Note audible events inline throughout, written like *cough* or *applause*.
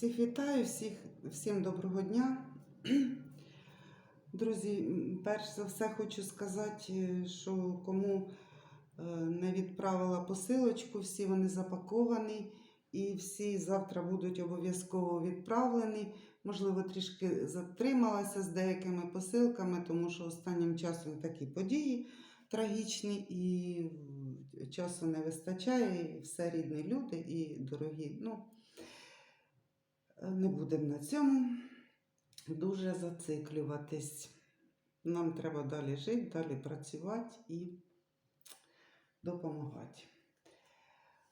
Всіх вітаю, всіх, всім доброго дня. *clears throat* Друзі, перш за все хочу сказати, е, що кому е, не відправила посилочку, всі вони запаковані і всі завтра будуть обов'язково відправлені. Можливо, трішки затрималася з деякими посилками, тому що останнім часом такі події трагічні і часу не вистачає, і все рідні люди і дорогі. Ну, не будемо на цьому дуже зациклюватись. Нам треба далі жити, далі працювати і допомагати.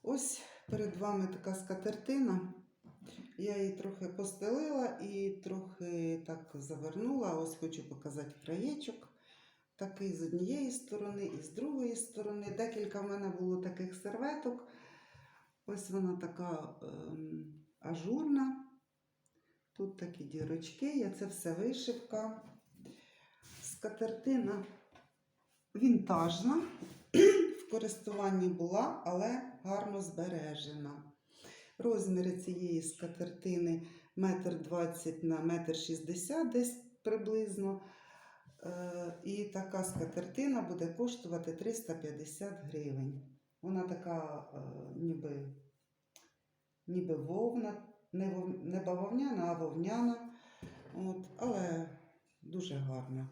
Ось перед вами така скатертина. Я її трохи постелила і трохи так завернула. Ось хочу показати краєчок. Такий з однієї сторони і з другої сторони. Декілька в мене було таких серветок. Ось вона така ем, ажурна. Тут такі дірочки, я це все вишивка. Скатертина вінтажна. В користуванні була, але гарно збережена. Розміри цієї скатертини 1,20 на 1,60 м десь приблизно. Е, І така скатертина буде коштувати 350 гривень. Вона така е, ніби, ніби вовна, не, вов, не бавовняна, а вовняна. От, але дуже гарна.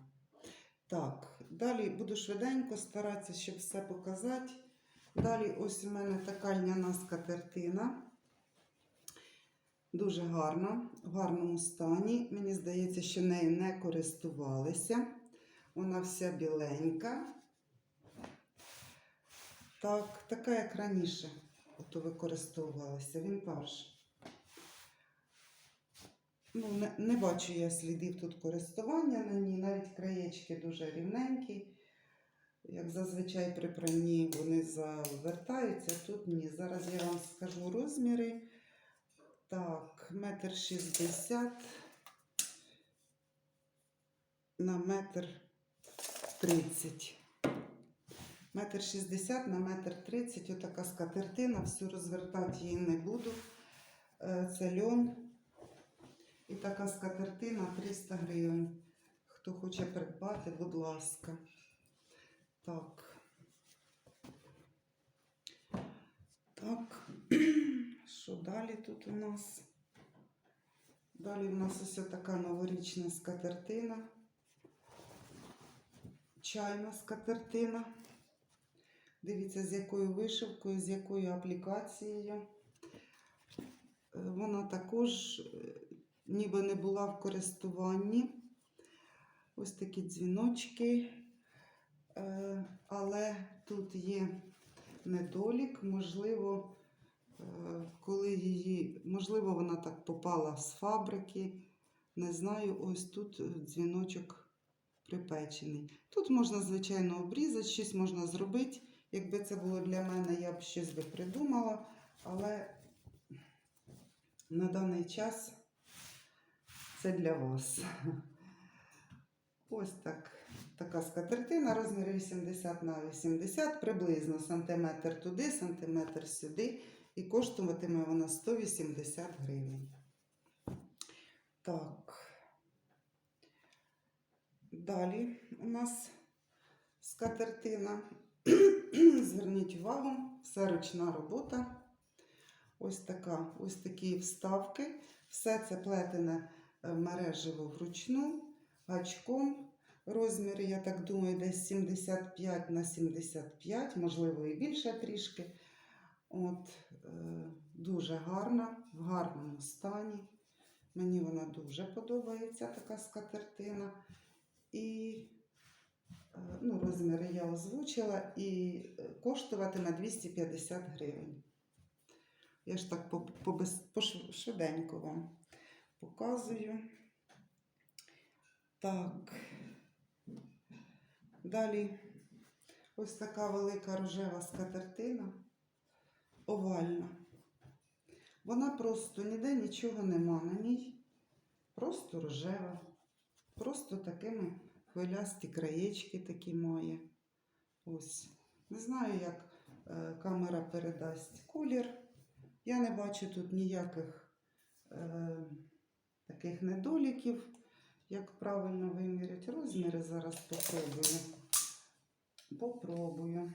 Так, далі буду швиденько старатися, щоб все показати. Далі ось у мене така льняна скатертина. Дуже гарна, в гарному стані. Мені здається, що нею не користувалися. Вона вся біленька. Так, така, як раніше, ото використовувалася. Вінтаж. Ну, не, не бачу я слідів тут користування на ній, навіть краєчки дуже рівненькі. Як зазвичай при пранні вони завертаються, тут ні. Зараз я вам скажу розміри. Так, метр шістдесят на метр тридцять. Метр шістдесят на метр тридцять. Отака скатертина, всю розвертати її не буду. Е, Це льон. І така скатертина 300 гривень. Хто хоче придбати, будь ласка. Так. Так. *clears throat* Що далі тут у нас? Далі у нас ось така новорічна скатертина. Чайна скатертина. Дивіться, з якою вишивкою, з якою аплікацією. Е, Вона також ніби не була в користуванні. Ось такі дзвіночки. Е, Але тут є недолік, можливо, е, коли її, можливо, вона так попала з фабрики. Не знаю, ось тут дзвіночок припечений. Тут можна, звичайно, обрізати, щось можна зробити. Якби це було для мене, я б щось би придумала, але на даний час це для вас. Ось так. Така скатертина, розмір 80 на 80, приблизно сантиметр туди, сантиметр сюди. І коштуватиме вона 180 гривень. Так. Далі у нас скатертина. *clears throat* Зверніть увагу, все ручна робота. Ось така, ось такі вставки. Все це плетене мережево вручну, гачком. Розміри, я так думаю, десь 75 на 75, можливо, і більше трішки. От, е, дуже гарна, в гарному стані. Мені вона дуже подобається, така скатертина. І е, ну, розміри я озвучила і е, коштуватиме 250 гривень. Я ж так по, по, по швиденько вам показую. Так. Далі ось така велика рожева скатертина, овальна. Вона просто ніде нічого нема на ній. Просто рожева. Просто такими хвилясті краєчки такі має. Ось. Не знаю, як е, камера передасть колір. Я не бачу тут ніяких е, таких недоліків, як правильно виміряти розміри. Зараз попробую. Попробую.